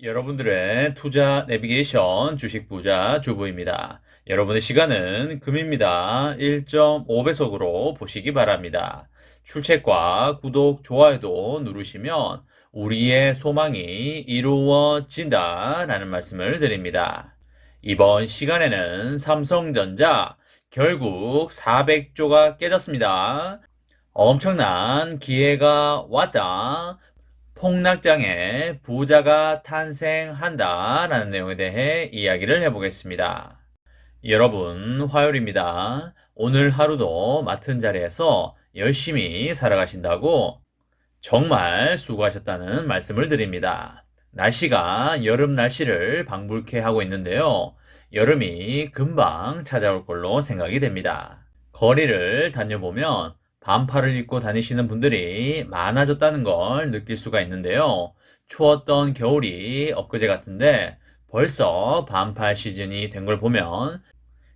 여러분들의 투자 내비게이션 주식 부자 주부입니다. 여러분의 시간은 금입니다. 1.5배속으로 보시기 바랍니다. 출첵과 구독, 좋아요도 누르시면 우리의 소망이 이루어진다 라는 말씀을 드립니다. 이번 시간에는 삼성전자 결국 400조가 깨졌습니다. 엄청난 기회가 왔다. 폭락장에 부자가 탄생한다 라는 내용에 대해 이야기를 해보겠습니다. 여러분, 화요일입니다. 오늘 하루도 맡은 자리에서 열심히 살아가신다고 정말 수고하셨다는 말씀을 드립니다. 날씨가 여름 날씨를 방불케 하고 있는데요. 여름이 금방 찾아올 걸로 생각이 됩니다. 거리를 다녀보면 반팔을 입고 다니시는 분들이 많아졌다는 걸 느낄 수가 있는데요. 추웠던 겨울이 엊그제 같은데 벌써 반팔 시즌이 된 걸 보면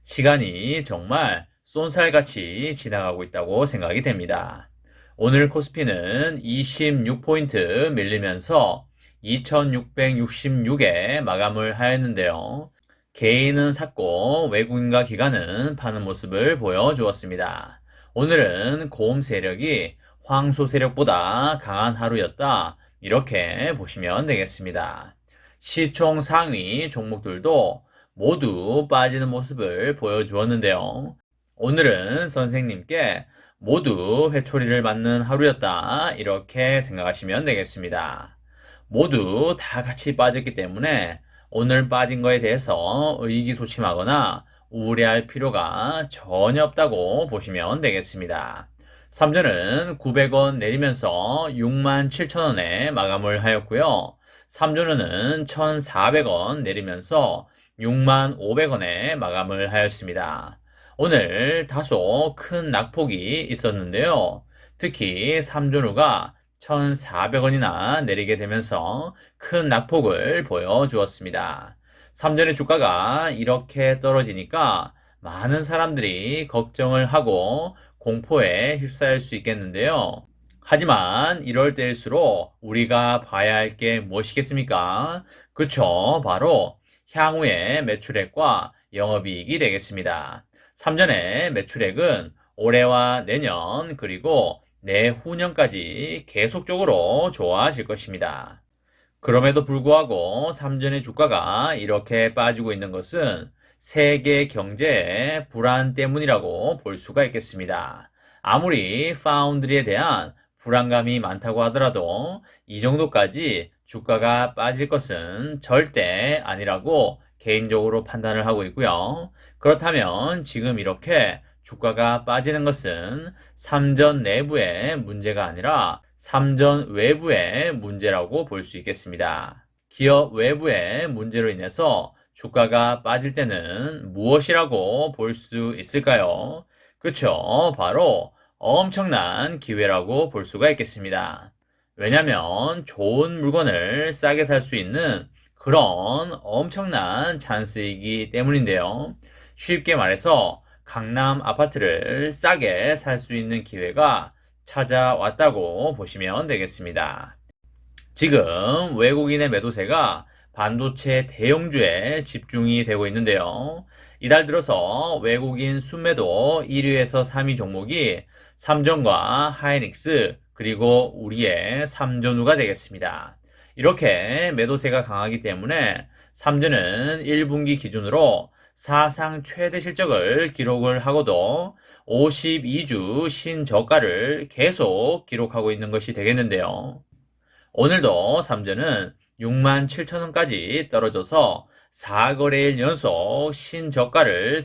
시간이 정말 쏜살같이 지나가고 있다고 생각이 됩니다. 오늘 코스피는 26포인트 밀리면서 2666에 마감을 하였는데요. 개인은 샀고 외국인과 기관은 파는 모습을 보여주었습니다. 오늘은 고음 세력이 황소 세력보다 강한 하루였다. 이렇게 보시면 되겠습니다. 시총 상위 종목들도 모두 빠지는 모습을 보여주었는데요. 오늘은 선생님께 모두 회초리를 맞는 하루였다. 이렇게 생각하시면 되겠습니다. 모두 다 같이 빠졌기 때문에 오늘 빠진 거에 대해서 의기소침하거나 우려할 필요가 전혀 없다고 보시면 되겠습니다. 삼전은 900원 내리면서 67,000원에 마감을 하였고요. 삼전은 1,400원 내리면서 65,500원에 마감을 하였습니다. 오늘 다소 큰 낙폭이 있었는데요. 특히 삼전후가 1,400원이나 내리게 되면서 큰 낙폭을 보여주었습니다. 삼전의 주가가 이렇게 떨어지니까 많은 사람들이 걱정을 하고 공포에 휩싸일 수 있겠는데요. 하지만 이럴 때일수록 우리가 봐야 할 게 무엇이겠습니까? 그쵸. 바로 향후의 매출액과 영업이익이 되겠습니다. 삼전의 매출액은 올해와 내년 그리고 내후년까지 계속적으로 좋아질 것입니다. 그럼에도 불구하고 삼전의 주가가 이렇게 빠지고 있는 것은 세계 경제의 불안 때문이라고 볼 수가 있겠습니다. 아무리 파운드리에 대한 불안감이 많다고 하더라도 이 정도까지 주가가 빠질 것은 절대 아니라고 개인적으로 판단을 하고 있고요. 그렇다면 지금 이렇게 주가가 빠지는 것은 삼전 내부의 문제가 아니라 삼전 외부의 문제라고 볼 수 있겠습니다. 기업 외부의 문제로 인해서 주가가 빠질 때는 무엇이라고 볼 수 있을까요? 그쵸. 바로 엄청난 기회라고 볼 수가 있겠습니다. 왜냐면 좋은 물건을 싸게 살 수 있는 그런 엄청난 찬스이기 때문인데요. 쉽게 말해서 강남 아파트를 싸게 살 수 있는 기회가 찾아왔다고 보시면 되겠습니다. 지금 외국인의 매도세가 반도체 대형주에 집중이 되고 있는데요. 이달 들어서 외국인 순매도 1위에서 3위 종목이 삼전과 하이닉스 그리고 우리의 삼전우가 되겠습니다. 이렇게 매도세가 강하기 때문에 삼전은 1분기 기준으로 사상 최대 실적을 기록을 하고도 52주 신저가를 계속 기록하고 있는 것이 되겠는데요. 오늘도 삼전은 6만 7천원까지 떨어져서 4거래일 연속 신저가를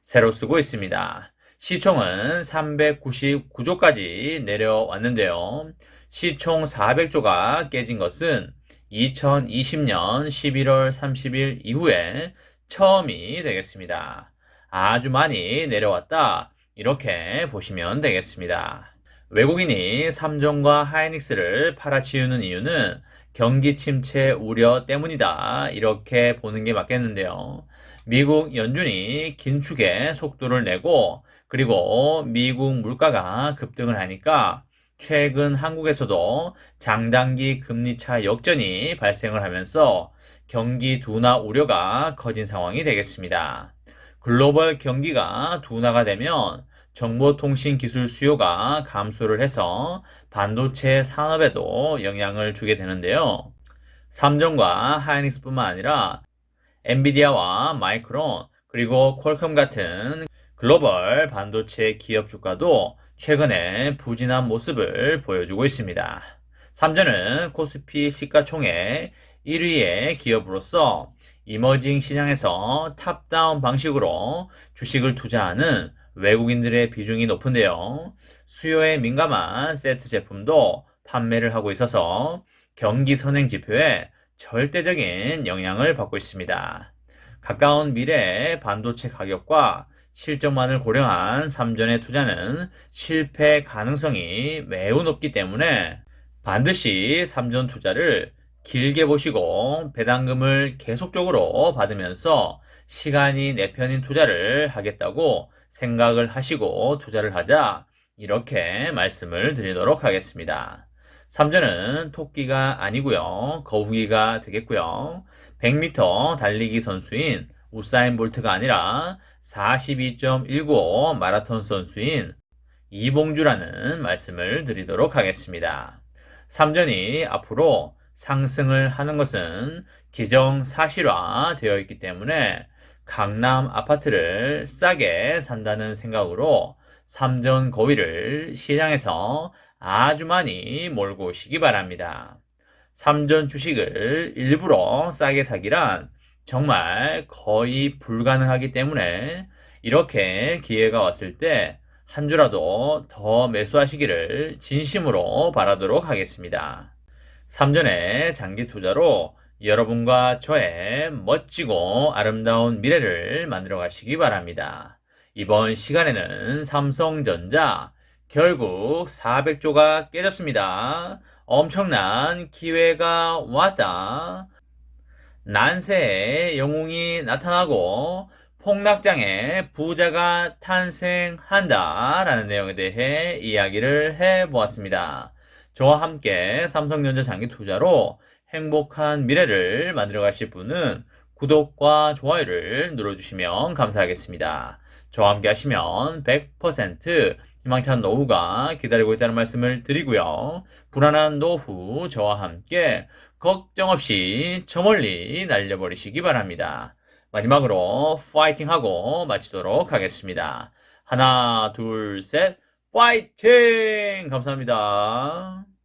새로 쓰고 있습니다. 시총은 399조까지 내려왔는데요. 시총 400조가 깨진 것은 2020년 11월 30일 이후에 처음이 되겠습니다. 아주 많이 내려왔다. 이렇게 보시면 되겠습니다. 외국인이 삼성과 하이닉스를 팔아치우는 이유는 경기 침체 우려 때문이다. 이렇게 보는 게 맞겠는데요. 미국 연준이 긴축의 속도를 내고 그리고 미국 물가가 급등을 하니까 최근 한국에서도 장단기 금리차 역전이 발생을 하면서 경기 둔화 우려가 커진 상황이 되겠습니다. 글로벌 경기가 둔화가 되면 정보통신 기술 수요가 감소를 해서 반도체 산업에도 영향을 주게 되는데요. 삼성과 하이닉스뿐만 아니라 엔비디아와 마이크론 그리고 퀄컴 같은 글로벌 반도체 기업 주가도 최근에 부진한 모습을 보여주고 있습니다. 삼전은 코스피 시가총액 1위의 기업으로서 이머징 시장에서 탑다운 방식으로 주식을 투자하는 외국인들의 비중이 높은데요. 수요에 민감한 세트 제품도 판매를 하고 있어서 경기 선행 지표에 절대적인 영향을 받고 있습니다. 가까운 미래 반도체 가격과 실적만을 고려한 삼전의 투자는 실패 가능성이 매우 높기 때문에 반드시 삼전 투자를 길게 보시고 배당금을 계속적으로 받으면서 시간이 내 편인 투자를 하겠다고 생각을 하시고 투자를 하자 이렇게 말씀을 드리도록 하겠습니다. 삼전은 토끼가 아니고요. 거북이가 되겠고요. 100m 달리기 선수인 우사인 볼트가 아니라 42.195 마라톤 선수인 이봉주라는 말씀을 드리도록 하겠습니다. 삼전이 앞으로 상승을 하는 것은 기정 사실화 되어 있기 때문에 강남 아파트를 싸게 산다는 생각으로 삼전 거위를 시장에서 아주 많이 몰고 오시기 바랍니다. 삼전 주식을 일부러 싸게 사기란 정말 거의 불가능하기 때문에 이렇게 기회가 왔을 때 한 주라도 더 매수하시기를 진심으로 바라도록 하겠습니다. 삼전의 장기 투자로 여러분과 저의 멋지고 아름다운 미래를 만들어 가시기 바랍니다. 이번 시간에는 삼성전자 결국 400조가 깨졌습니다. 엄청난 기회가 왔다. 난세의 영웅이 나타나고 폭락장에 부자가 탄생한다 라는 내용에 대해 이야기를 해 보았습니다. 저와 함께 삼성전자 장기 투자로 행복한 미래를 만들어 가실 분은 구독과 좋아요를 눌러주시면 감사하겠습니다. 저와 함께 하시면 100% 희망찬 노후가 기다리고 있다는 말씀을 드리고요. 불안한 노후 저와 함께 걱정 없이 저 멀리 날려버리시기 바랍니다. 마지막으로 파이팅하고 마치도록 하겠습니다. 하나, 둘, 셋, 파이팅! 감사합니다.